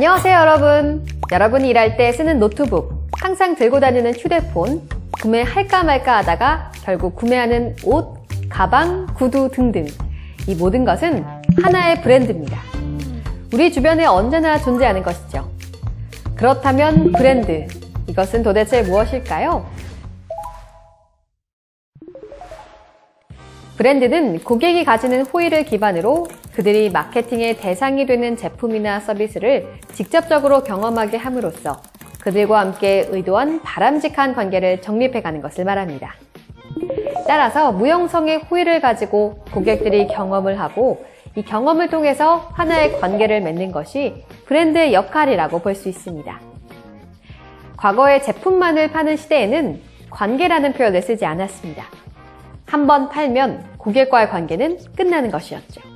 안녕하세요, 여러분. 여러분이 일할 때 쓰는 노트북, 항상 들고 다니는 휴대폰, 구매할까 말까 하다가 결국 구매하는 옷, 가방, 구두 등등. 이 모든 것은 하나의 브랜드입니다. 우리 주변에 언제나 존재하는 것이죠. 그렇다면 브랜드, 이것은 도대체 무엇일까요? 브랜드는 고객이 가지는 호의를 기반으로 그들이 마케팅의 대상이 되는 제품이나 서비스를 직접적으로 경험하게 함으로써 그들과 함께 의도한 바람직한 관계를 정립해가는 것을 말합니다. 따라서 무형성의 호의를 가지고 고객들이 경험을 하고 이 경험을 통해서 하나의 관계를 맺는 것이 브랜드의 역할이라고 볼 수 있습니다. 과거에 제품만을 파는 시대에는 관계라는 표현을 쓰지 않았습니다. 한 번 팔면 고객과의 관계는 끝나는 것이었죠.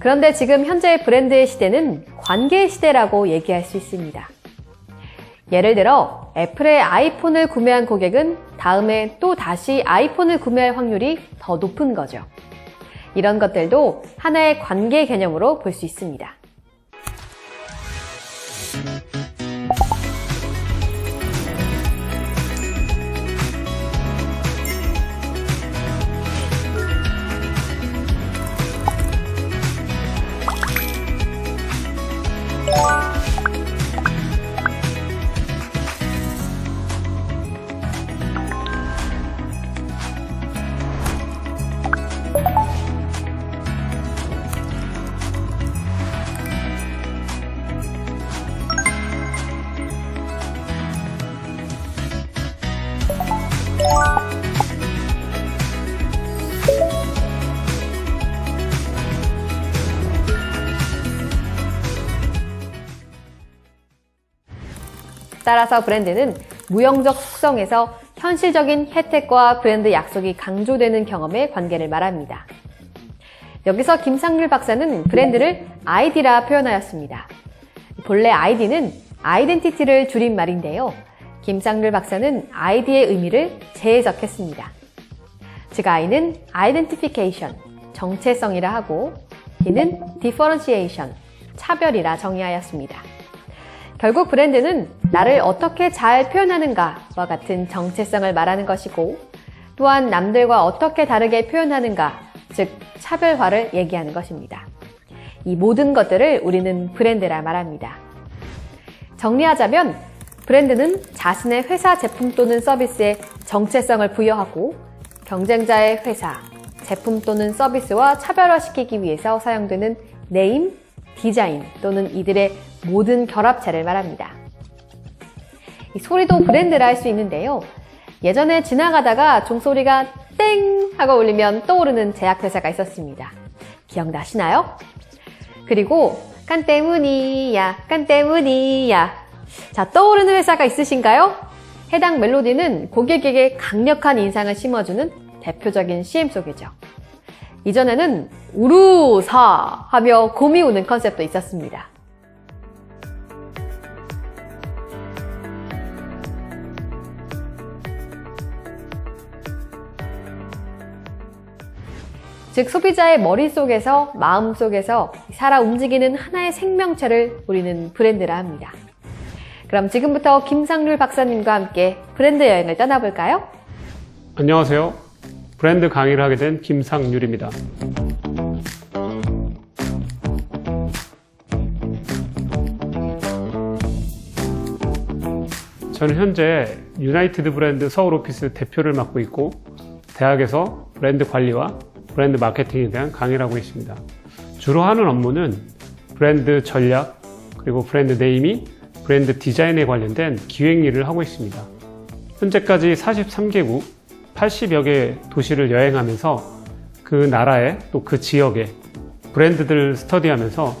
그런데 지금 현재 브랜드의 시대는 관계의 시대라고 얘기할 수 있습니다. 예를 들어 애플의 아이폰을 구매한 고객은 다음에 또 다시 아이폰을 구매할 확률이 더 높은 거죠. 이런 것들도 하나의 관계 개념으로 볼 수 있습니다. 따라서 브랜드는 무형적 속성에서 현실적인 혜택과 브랜드 약속이 강조되는 경험의 관계를 말합니다. 여기서 김상률 박사는 브랜드를 아이디라 표현하였습니다. 본래 아이디는 아이덴티티를 줄인 말인데요. 김상률 박사는 아이디의 의미를 재해석했습니다. 즉 I는 identification, 정체성이라 하고 D는 differentiation, 차별이라 정의하였습니다. 결국 브랜드는 나를 어떻게 잘 표현하는가와 같은 정체성을 말하는 것이고 또한 남들과 어떻게 다르게 표현하는가, 즉 차별화를 얘기하는 것입니다. 이 모든 것들을 우리는 브랜드라 말합니다. 정리하자면 브랜드는 자신의 회사 제품 또는 서비스에 정체성을 부여하고 경쟁자의 회사, 제품 또는 서비스와 차별화시키기 위해서 사용되는 네임, 디자인 또는 이들의 모든 결합체를 말합니다. 이 소리도 브랜드라 할 수 있는데요. 예전에 지나가다가 종소리가 땡 하고 울리면 떠오르는 제약회사가 있었습니다. 기억나시나요? 그리고 깐 때문이야, 깐 때문이야. 자, 떠오르는 회사가 있으신가요? 해당 멜로디는 고객에게 강력한 인상을 심어주는 대표적인 CM 소개죠. 이전에는 우루사 하며 곰이 우는 컨셉도 있었습니다. 즉 소비자의 머릿속에서 마음속에서 살아 움직이는 하나의 생명체를 우리는 브랜드라 합니다. 그럼 지금부터 김상률 박사님과 함께 브랜드 여행을 떠나볼까요? 안녕하세요. 브랜드 강의를 하게 된 김상률입니다. 저는 현재 유나이티드 브랜드 서울 오피스 대표를 맡고 있고 대학에서 브랜드 관리와 브랜드 마케팅에 대한 강의를 하고 있습니다. 주로 하는 업무는 브랜드 전략 그리고 브랜드 네이밍, 브랜드 디자인에 관련된 기획 일을 하고 있습니다. 현재까지 43개국 80여 개 도시를 여행하면서 그 나라의 또 그 지역의 브랜드들 스터디하면서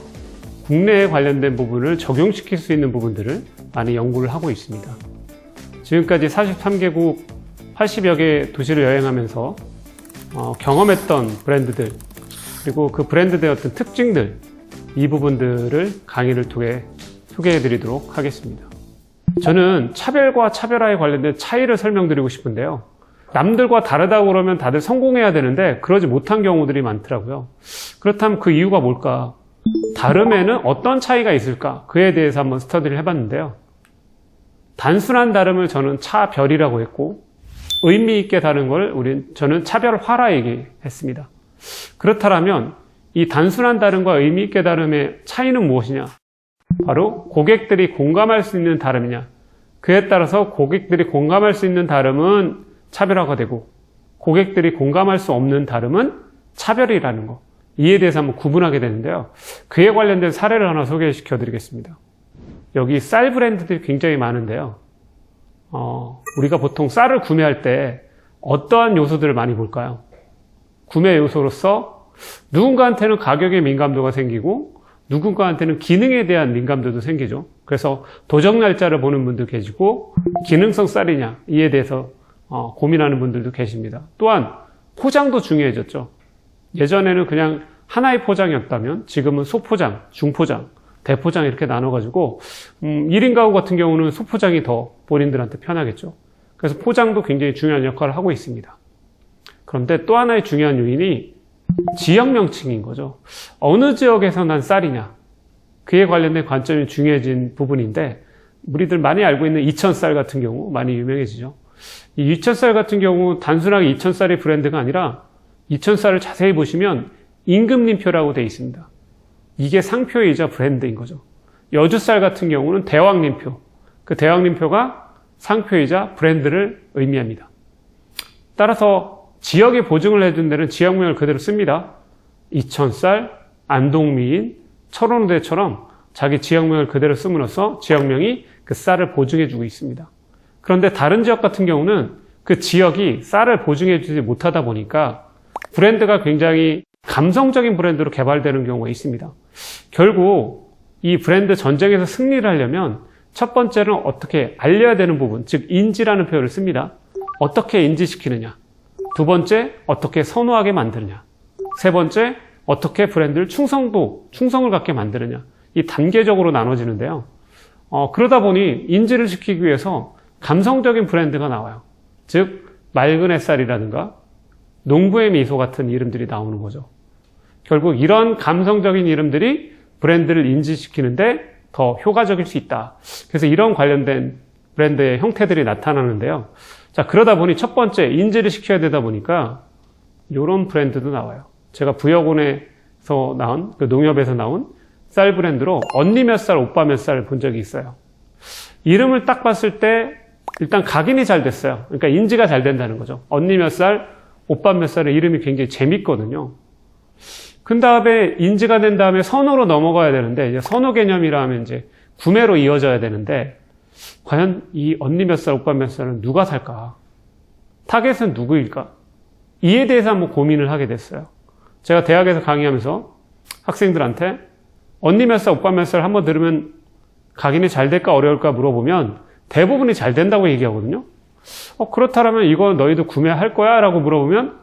국내에 관련된 부분을 적용시킬 수 있는 부분들을 많이 연구를 하고 있습니다. 지금까지 43개국 80여 개 도시를 여행하면서 어, 경험했던 브랜드들 그리고 그 브랜드의 어떤 특징들 이 부분들을 강의를 통해 소개해 드리도록 하겠습니다. 저는 차별과 차별화에 관련된 차이를 설명드리고 싶은데요. 남들과 다르다고 그러면 다들 성공해야 되는데 그러지 못한 경우들이 많더라고요. 그렇다면 그 이유가 뭘까? 다름에는 어떤 차이가 있을까? 그에 대해서 한번 스터디를 해봤는데요. 단순한 다름을 저는 차별이라고 했고, 의미 있게 다른 걸 우린, 저는 차별화라 얘기했습니다. 그렇다면 이 단순한 다름과 의미 있게 다름의 차이는 무엇이냐? 바로 고객들이 공감할 수 있는 다름이냐? 그에 따라서 고객들이 공감할 수 있는 다름은 차별화가 되고 고객들이 공감할 수 없는 다름은 차별이라는 거. 이에 대해서 한번 구분하게 되는데요. 그에 관련된 사례를 하나 소개시켜 드리겠습니다. 여기 쌀 브랜드들이 굉장히 많은데요. 어, 우리가 보통 쌀을 구매할 때 어떠한 요소들을 많이 볼까요? 구매 요소로서 누군가한테는 가격에 민감도가 생기고 누군가한테는 기능에 대한 민감도도 생기죠. 그래서 도적 날짜를 보는 분도 계시고 기능성 쌀이냐 이에 대해서 어, 고민하는 분들도 계십니다. 또한 포장도 중요해졌죠. 예전에는 그냥 하나의 포장이었다면 지금은 소포장, 중포장, 대포장 이렇게 나눠가지고 음, 1인 가구 같은 경우는 소포장이 더 본인들한테 편하겠죠. 그래서 포장도 굉장히 중요한 역할을 하고 있습니다. 그런데 또 하나의 중요한 요인이 지역 명칭인 거죠. 어느 지역에서 난 쌀이냐. 그에 관련된 관점이 중요해진 부분인데 우리들 많이 알고 있는 이천쌀 같은 경우 많이 유명해지죠. 이 이천쌀 같은 경우 단순하게 이천쌀이 브랜드가 아니라 이천쌀을 자세히 보시면 임금님표라고 되어 있습니다. 이게 상표이자 브랜드인 거죠. 여주쌀 같은 경우는 대왕님표. 그 대왕님표가 상표이자 브랜드를 의미합니다. 따라서 지역에 보증을 해준 데는 지역명을 그대로 씁니다. 이천쌀, 안동미인, 철원우대처럼 자기 지역명을 그대로 씀으로써 지역명이 그 쌀을 보증해주고 있습니다. 그런데 다른 지역 같은 경우는 그 지역이 쌀을 보증해주지 못하다 보니까 브랜드가 굉장히 감성적인 브랜드로 개발되는 경우가 있습니다. 결국 이 브랜드 전쟁에서 승리를 하려면 첫 번째는 어떻게 알려야 되는 부분, 즉 인지라는 표현을 씁니다. 어떻게 인지시키느냐. 두 번째, 어떻게 선호하게 만드느냐. 세 번째, 어떻게 브랜드를 충성도, 충성을 갖게 만드느냐. 이 단계적으로 나눠지는데요. 어, 그러다 보니 인지를 시키기 위해서 감성적인 브랜드가 나와요. 즉, 맑은 햇살이라든가 농부의 미소 같은 이름들이 나오는 거죠. 결국 이런 감성적인 이름들이 브랜드를 인지시키는데 더 효과적일 수 있다. 그래서 이런 관련된 브랜드의 형태들이 나타나는데요. 자, 그러다 보니 첫 번째 인지를 시켜야 되다 보니까 이런 브랜드도 나와요. 제가 부여군에서 나온 그 농협에서 나온 쌀 브랜드로 언니 몇 살, 오빠 몇 살 본 적이 있어요. 이름을 딱 봤을 때 일단 각인이 잘 됐어요. 그러니까 인지가 잘 된다는 거죠. 언니 몇 살, 오빠 몇 살의 이름이 굉장히 재밌거든요. 그 다음에 인지가 된 다음에 선호로 넘어가야 되는데 이제 선호 개념이라 하면 이제 구매로 이어져야 되는데 과연 이 언니 몇 살, 오빠 몇 살은 누가 살까? 타겟은 누구일까? 이에 대해서 한번 고민을 하게 됐어요. 제가 대학에서 강의하면서 학생들한테 언니 몇 살, 오빠 몇 살 한번 들으면 각인이 잘 될까 어려울까 물어보면 대부분이 잘 된다고 얘기하거든요. 어, 그렇다면 이거 너희도 구매할 거야? 라고 물어보면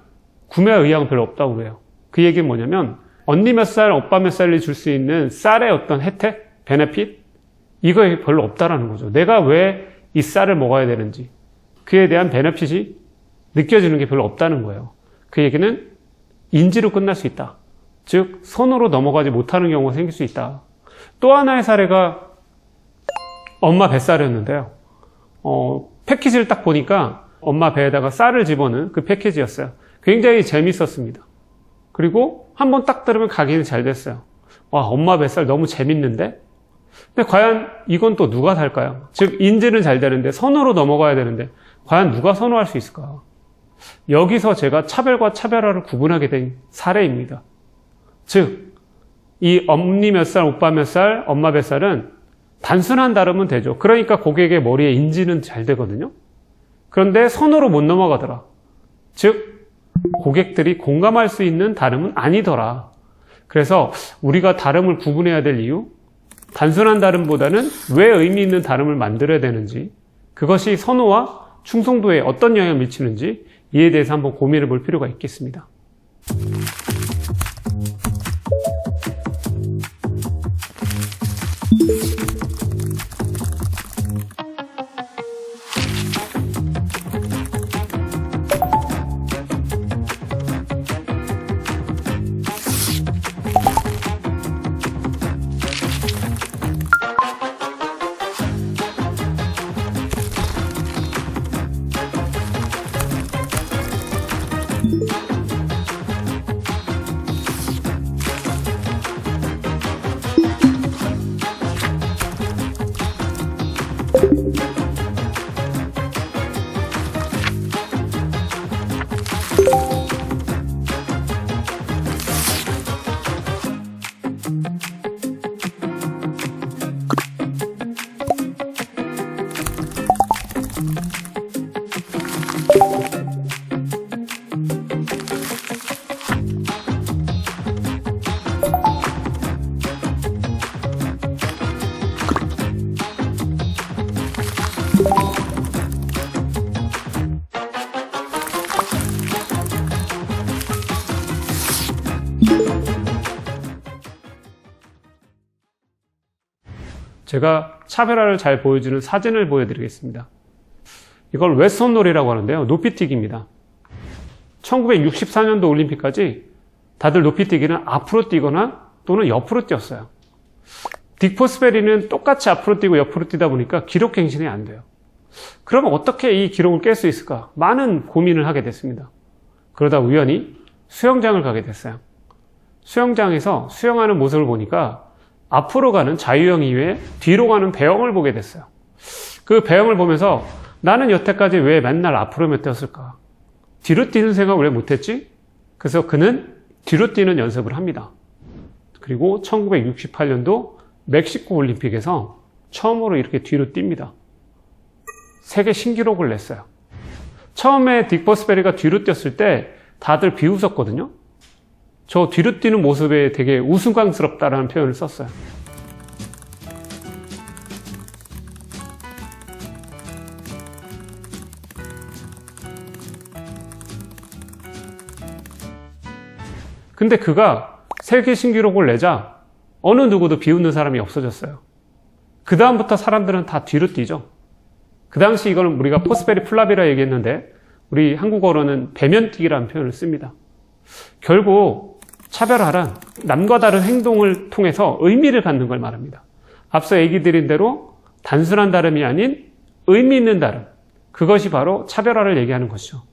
구매 의향은 별로 없다고 그래요. 그 얘기는 뭐냐면 언니 몇 살, 오빠 몇 살이 줄 수 있는 쌀의 어떤 혜택, 베네핏 이거 별로 없다라는 거죠. 내가 왜 이 쌀을 먹어야 되는지 그에 대한 베네핏이 느껴지는 게 별로 없다는 거예요. 그 얘기는 인지로 끝날 수 있다. 즉 손으로 넘어가지 못하는 경우가 생길 수 있다. 또 하나의 사례가 엄마 뱃살이었는데요. 어, 패키지를 딱 보니까 엄마 배에다가 쌀을 집어넣은 그 패키지였어요. 굉장히 재밌었습니다. 그리고 한 번 딱 들으면 각인이 잘 됐어요. 와, 엄마 뱃살 너무 재밌는데? 근데 과연 이건 또 누가 살까요? 즉, 인지는 잘 되는데 선호로 넘어가야 되는데 과연 누가 선호할 수 있을까? 여기서 제가 차별과 차별화를 구분하게 된 사례입니다. 즉, 이 언니 몇 살, 오빠 몇 살, 엄마 뱃살은 단순한 다름은 되죠. 그러니까 고객의 머리에 인지는 잘 되거든요. 그런데 선호로 못 넘어가더라. 즉, 고객들이 공감할 수 있는 다름은 아니더라. 그래서 우리가 다름을 구분해야 될 이유, 단순한 다름보다는 왜 의미 있는 다름을 만들어야 되는지, 그것이 선호와 충성도에 어떤 영향을 미치는지 이에 대해서 한번 고민해 볼 필요가 있겠습니다. 제가 차별화를 잘 보여주는 사진을 보여드리겠습니다. 이걸 웨스턴놀이라고 하는데요. 높이뛰기입니다. 1964년도 올림픽까지 다들 높이뛰기는 앞으로 뛰거나 또는 옆으로 뛰었어요. 딕포스베리는 똑같이 앞으로 뛰고 옆으로 뛰다 보니까 기록 갱신이 안 돼요. 그러면 어떻게 이 기록을 깰 수 있을까? 많은 고민을 하게 됐습니다. 그러다 우연히 수영장을 가게 됐어요. 수영장에서 수영하는 모습을 보니까 앞으로 가는 자유형 이외에 뒤로 가는 배영을 보게 됐어요. 그 배영을 보면서 나는 여태까지 왜 맨날 앞으로만 뛰었을까? 뒤로 뛰는 생각을 왜 못했지? 그래서 그는 뒤로 뛰는 연습을 합니다. 그리고 1968년도 멕시코 올림픽에서 처음으로 이렇게 뒤로 뜁니다. 세계 신기록을 냈어요. 처음에 딕버스베리가 뒤로 뛰었을 때 다들 비웃었거든요. 저 뒤로 뛰는 모습에 되게 우스꽝스럽다라는 표현을 썼어요. 근데 그가 세계 신기록을 내자 어느 누구도 비웃는 사람이 없어졌어요. 그 다음부터 사람들은 다 뒤로 뛰죠. 그 당시 이거는 우리가 포스베리 플라비라 얘기했는데 우리 한국어로는 배면뛰기라는 표현을 씁니다. 결국 차별화란 남과 다른 행동을 통해서 의미를 갖는 걸 말합니다. 앞서 얘기 드린 대로 단순한 다름이 아닌 의미 있는 다름. 그것이 바로 차별화를 얘기하는 것이죠.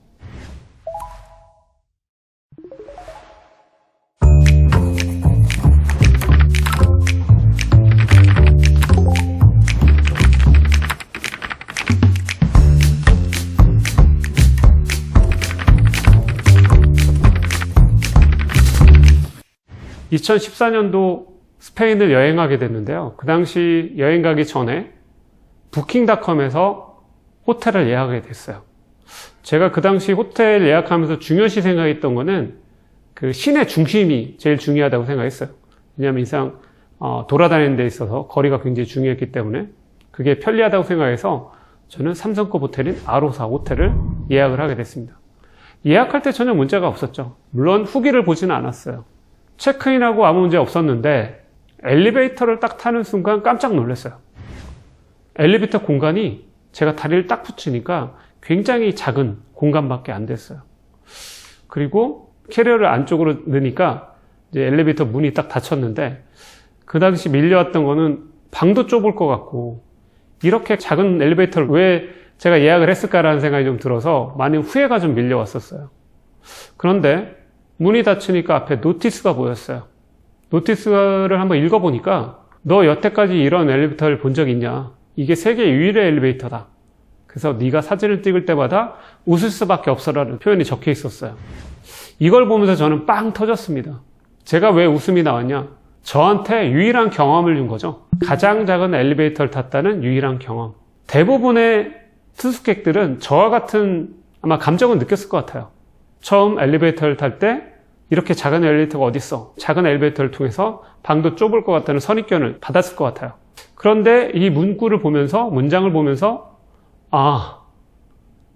(2014년도) 스페인을 여행하게 됐는데요. 그 당시 여행 가기 전에 부킹닷컴에서 호텔을 예약하게 됐어요. 제가 그 당시 호텔 예약하면서 중요시 생각했던 거는 그 시내 중심이 제일 중요하다고 생각했어요. 왜냐하면 이상 어, 돌아다니는 데 있어서 거리가 굉장히 중요했기 때문에 그게 편리하다고 생각해서 저는 삼성급 호텔인 아로사 호텔을 예약을 하게 됐습니다. 예약할 때 전혀 문제가 없었죠. 물론 후기를 보지는 않았어요. 체크인하고 아무 문제 없었는데 엘리베이터를 딱 타는 순간 깜짝 놀랐어요. 엘리베이터 공간이 제가 다리를 딱 붙이니까 굉장히 작은 공간밖에 안 됐어요. 그리고 캐리어를 안쪽으로 넣으니까 엘리베이터 문이 딱 닫혔는데 그 당시 밀려왔던 거는 방도 좁을 것 같고 이렇게 작은 엘리베이터를 왜 제가 예약을 했을까라는 생각이 좀 들어서 많은 후회가 좀 밀려왔었어요. 그런데 문이 닫히니까 앞에 노티스가 보였어요. 노티스를 한번 읽어보니까 너 여태까지 이런 엘리베이터를 본 적 있냐? 이게 세계 유일의 엘리베이터다. 그래서 네가 사진을 찍을 때마다 웃을 수밖에 없어라는 표현이 적혀 있었어요. 이걸 보면서 저는 빵 터졌습니다. 제가 왜 웃음이 나왔냐? 저한테 유일한 경험을 준 거죠. 가장 작은 엘리베이터를 탔다는 유일한 경험. 대부분의 투숙객들은 저와 같은 아마 감정을 느꼈을 것 같아요. 처음 엘리베이터를 탈 때 이렇게 작은 엘리베이터가 어딨어? 작은 엘리베이터를 통해서 방도 좁을 것 같다는 선입견을 받았을 것 같아요. 그런데 이 문구를 보면서 문장을 보면서 아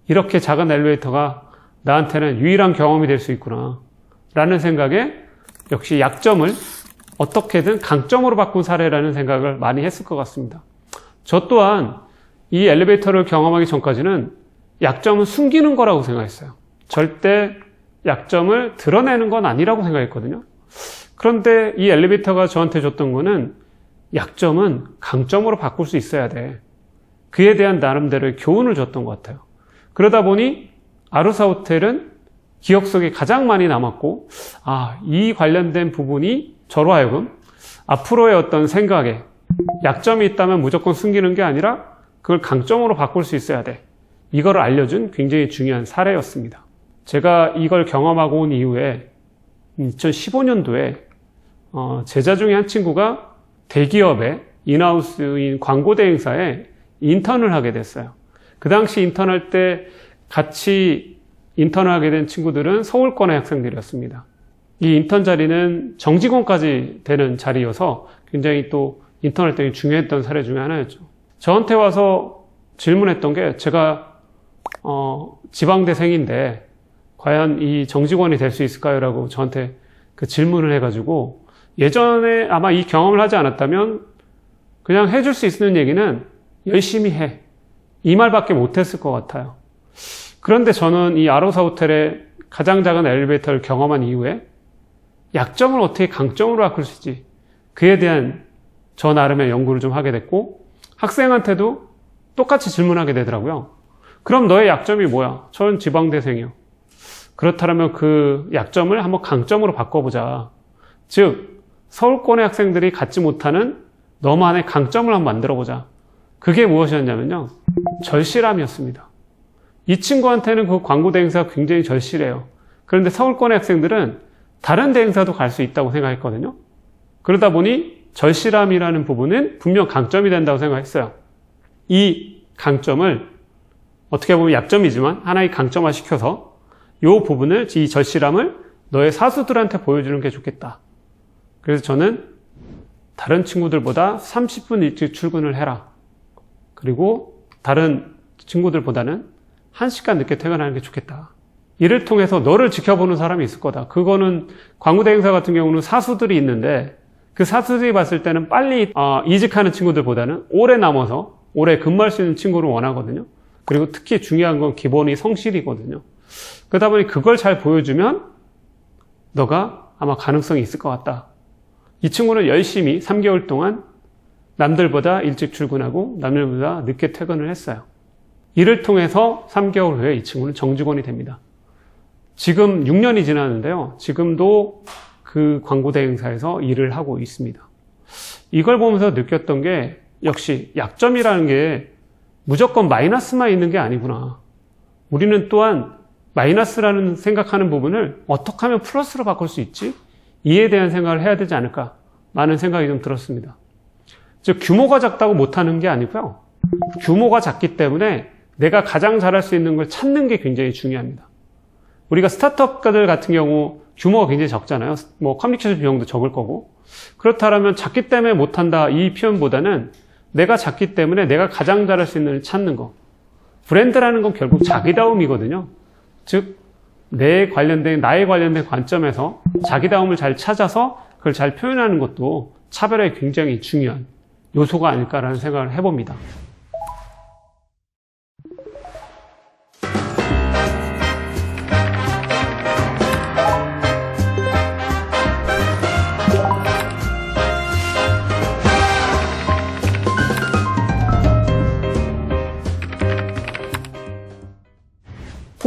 이렇게 작은 엘리베이터가 나한테는 유일한 경험이 될 수 있구나 라는 생각에 역시 약점을 어떻게든 강점으로 바꾼 사례라는 생각을 많이 했을 것 같습니다. 저 또한 이 엘리베이터를 경험하기 전까지는 약점은 숨기는 거라고 생각했어요. 절대 약점을 드러내는 건 아니라고 생각했거든요. 그런데 이 엘리베이터가 저한테 줬던 거는 약점은 강점으로 바꿀 수 있어야 돼. 그에 대한 나름대로의 교훈을 줬던 것 같아요. 그러다 보니 아루사 호텔은 기억 속에 가장 많이 남았고, 아, 이 관련된 부분이 저로 하여금 앞으로의 어떤 생각에 약점이 있다면 무조건 숨기는 게 아니라 그걸 강점으로 바꿀 수 있어야 돼. 이걸 알려준 굉장히 중요한 사례였습니다. 제가 이걸 경험하고 온 이후에 2015년도에 어, 제자 중에 한 친구가 대기업의 인하우스인 광고 대행사에 인턴을 하게 됐어요. 그 당시 인턴할 때 같이 인턴을 하게 된 친구들은 서울권의 학생들이었습니다. 이 인턴 자리는 정직원까지 되는 자리여서 굉장히 또 인턴할 때 중요했던 사례 중에 하나였죠. 저한테 와서 질문했던 게 제가 어, 지방대생인데 과연 이 정직원이 될 수 있을까요? 라고 저한테 그 질문을 해가지고 예전에 아마 이 경험을 하지 않았다면 그냥 해줄 수 있는 얘기는 열심히 해. 이 말밖에 못했을 것 같아요. 그런데 저는 이 아로사 호텔의 가장 작은 엘리베이터를 경험한 이후에 약점을 어떻게 강점으로 바꿀 수 있지? 그에 대한 저 나름의 연구를 좀 하게 됐고 학생한테도 똑같이 질문하게 되더라고요. 그럼 너의 약점이 뭐야? 저는 지방대생이요. 그렇다면 그 약점을 한번 강점으로 바꿔보자. 즉, 서울권의 학생들이 갖지 못하는 너만의 강점을 한번 만들어보자. 그게 무엇이었냐면요. 절실함이었습니다. 이 친구한테는 그 광고 대행사가 굉장히 절실해요. 그런데 서울권의 학생들은 다른 대행사도 갈 수 있다고 생각했거든요. 그러다 보니 절실함이라는 부분은 분명 강점이 된다고 생각했어요. 이 강점을 어떻게 보면 약점이지만 하나의 강점화 시켜서 이 부분을, 이 절실함을 너의 사수들한테 보여주는 게 좋겠다. 그래서 저는 다른 친구들보다 30분 일찍 출근을 해라. 그리고 다른 친구들보다는 1시간 늦게 퇴근하는 게 좋겠다. 이를 통해서 너를 지켜보는 사람이 있을 거다. 그거는 광고대행사 같은 경우는 사수들이 있는데 그 사수들이 봤을 때는 빨리 어, 이직하는 친구들보다는 오래 남아서 오래 근무할 수 있는 친구를 원하거든요. 그리고 특히 중요한 건 기본이 성실이거든요. 그러다 보니 그걸 잘 보여주면 너가 아마 가능성이 있을 것 같다. 이 친구는 열심히 3개월 동안 남들보다 일찍 출근하고 남들보다 늦게 퇴근을 했어요. 이를 통해서 3개월 후에 이 친구는 정직원이 됩니다. 지금 6년이 지났는데요. 지금도 그 광고 대행사에서 일을 하고 있습니다. 이걸 보면서 느꼈던 게 역시 약점이라는 게 무조건 마이너스만 있는 게 아니구나. 우리는 또한 마이너스라는 생각하는 부분을 어떻게 하면 플러스로 바꿀 수 있지? 이에 대한 생각을 해야 되지 않을까? 많은 생각이 좀 들었습니다. 즉, 규모가 작다고 못하는 게 아니고요. 규모가 작기 때문에 내가 가장 잘할 수 있는 걸 찾는 게 굉장히 중요합니다. 우리가 스타트업가들 같은 경우 규모가 굉장히 적잖아요. 뭐 커뮤니케이션 비용도 적을 거고. 그렇다면 작기 때문에 못한다 이 표현보다는 내가 작기 때문에 내가 가장 잘할 수 있는 걸 찾는 거. 브랜드라는 건 결국 자기다움이거든요. 즉, 내 관련된, 나에 관련된 관점에서 자기다움을 잘 찾아서 그걸 잘 표현하는 것도 차별화에 굉장히 중요한 요소가 아닐까라는 생각을 해봅니다.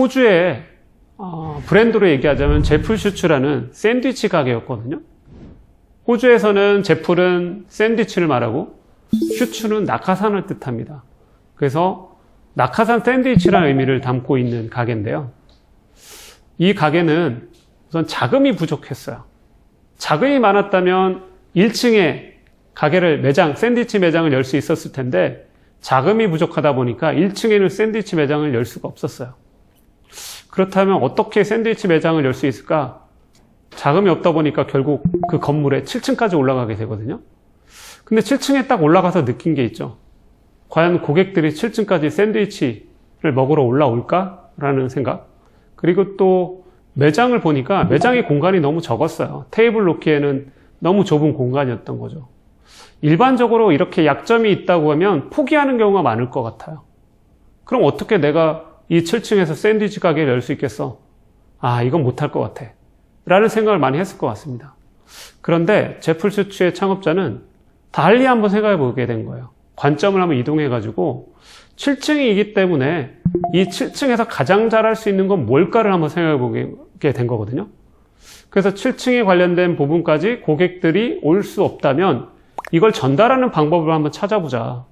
호주의 어, 브랜드로 얘기하자면 제풀슈츠라는 샌드위치 가게였거든요. 호주에서는 제풀은 샌드위치를 말하고 슈츠는 낙하산을 뜻합니다. 그래서 낙하산 샌드위치라는 의미를 담고 있는 가게인데요. 이 가게는 우선 자금이 부족했어요. 자금이 많았다면 1층에 가게를 매장, 샌드위치 매장을 열 수 있었을 텐데 자금이 부족하다 보니까 1층에는 샌드위치 매장을 열 수가 없었어요. 그렇다면 어떻게 샌드위치 매장을 열 수 있을까? 자금이 없다 보니까 결국 그 건물에 7층까지 올라가게 되거든요. 근데 7층에 딱 올라가서 느낀 게 있죠. 과연 고객들이 7층까지 샌드위치를 먹으러 올라올까? 라는 생각. 그리고 또 매장을 보니까 매장의 공간이 너무 적었어요. 테이블 놓기에는 너무 좁은 공간이었던 거죠. 일반적으로 이렇게 약점이 있다고 하면 포기하는 경우가 많을 것 같아요. 그럼 어떻게 내가 이 7층에서 샌드위치 가게를 열 수 있겠어? 아, 이건 못할 것 같아. 라는 생각을 많이 했을 것 같습니다. 그런데 제플슈츠의 창업자는 달리 한번 생각해 보게 된 거예요. 관점을 한번 이동해 가지고 7층이기 때문에 이 7층에서 가장 잘할 수 있는 건 뭘까를 한번 생각해 보게 된 거거든요. 그래서 7층에 관련된 부분까지 고객들이 올 수 없다면 이걸 전달하는 방법을 한번 찾아보자.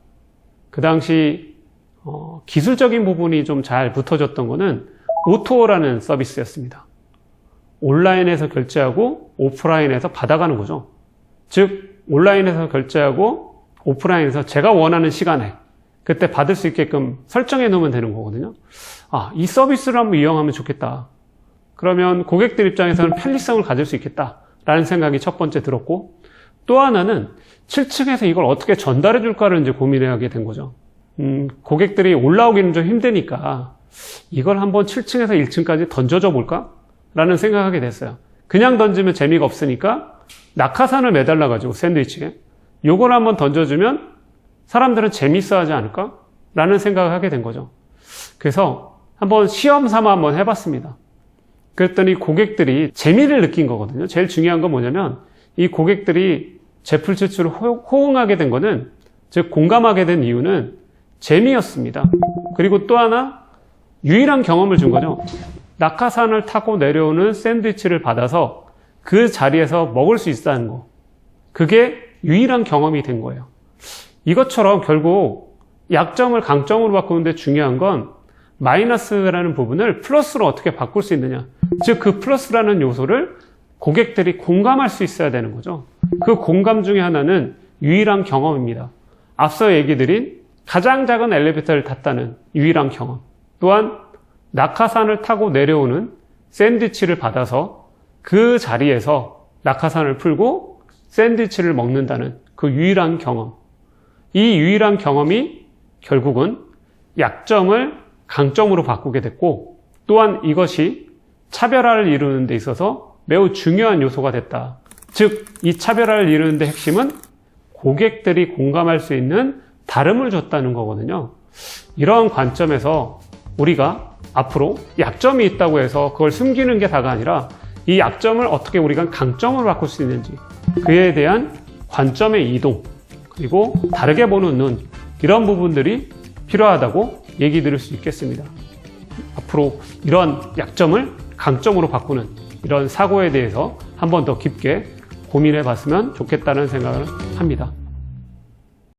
그 당시 어, 기술적인 부분이 좀 잘 붙어졌던 거는 오토라는 서비스였습니다. 온라인에서 결제하고 오프라인에서 받아가는 거죠. 즉, 온라인에서 결제하고 오프라인에서 제가 원하는 시간에 그때 받을 수 있게끔 설정해 놓으면 되는 거거든요. 아, 이 서비스를 한번 이용하면 좋겠다. 그러면 고객들 입장에서는 편리성을 가질 수 있겠다. 라는 생각이 첫 번째 들었고, 또 하나는 7층에서 이걸 어떻게 전달해 줄까를 이제 고민하게 된 거죠. 음, 고객들이 올라오기는 좀 힘드니까 이걸 한번 7층에서 1층까지 던져줘 볼까? 라는 생각하게 됐어요. 그냥 던지면 재미가 없으니까 낙하산을 매달라 가지고 샌드위치에 요걸 한번 던져주면 사람들은 재밌어 하지 않을까? 라는 생각을 하게 된 거죠. 그래서 한번 시험 삼아 한번 해봤습니다. 그랬더니 고객들이 재미를 느낀 거거든요. 제일 중요한 건 뭐냐면 이 고객들이 제품 추출을 호- 호응하게 된 거는 즉 공감하게 된 이유는 재미였습니다. 그리고 또 하나 유일한 경험을 준 거죠. 낙하산을 타고 내려오는 샌드위치를 받아서 그 자리에서 먹을 수 있다는 거. 그게 유일한 경험이 된 거예요. 이것처럼 결국 약점을 강점으로 바꾸는데 중요한 건 마이너스라는 부분을 플러스로 어떻게 바꿀 수 있느냐. 즉, 그 플러스라는 요소를 고객들이 공감할 수 있어야 되는 거죠. 그 공감 중에 하나는 유일한 경험입니다. 앞서 얘기 드린 가장 작은 엘리베이터를 탔다는 유일한 경험. 또한 낙하산을 타고 내려오는 샌드위치를 받아서 그 자리에서 낙하산을 풀고 샌드위치를 먹는다는 그 유일한 경험. 이 유일한 경험이 결국은 약점을 강점으로 바꾸게 됐고 또한 이것이 차별화를 이루는 데 있어서 매우 중요한 요소가 됐다. 즉, 이 차별화를 이루는 데 핵심은 고객들이 공감할 수 있는 다름을 줬다는 거거든요. 이러한 관점에서 우리가 앞으로 약점이 있다고 해서 그걸 숨기는 게 다가 아니라 이 약점을 어떻게 우리가 강점으로 바꿀 수 있는지 그에 대한 관점의 이동 그리고 다르게 보는 눈 이런 부분들이 필요하다고 얘기 드릴 수 있겠습니다. 앞으로 이런 약점을 강점으로 바꾸는 이런 사고에 대해서 한 번 더 깊게 고민해 봤으면 좋겠다는 생각을 합니다.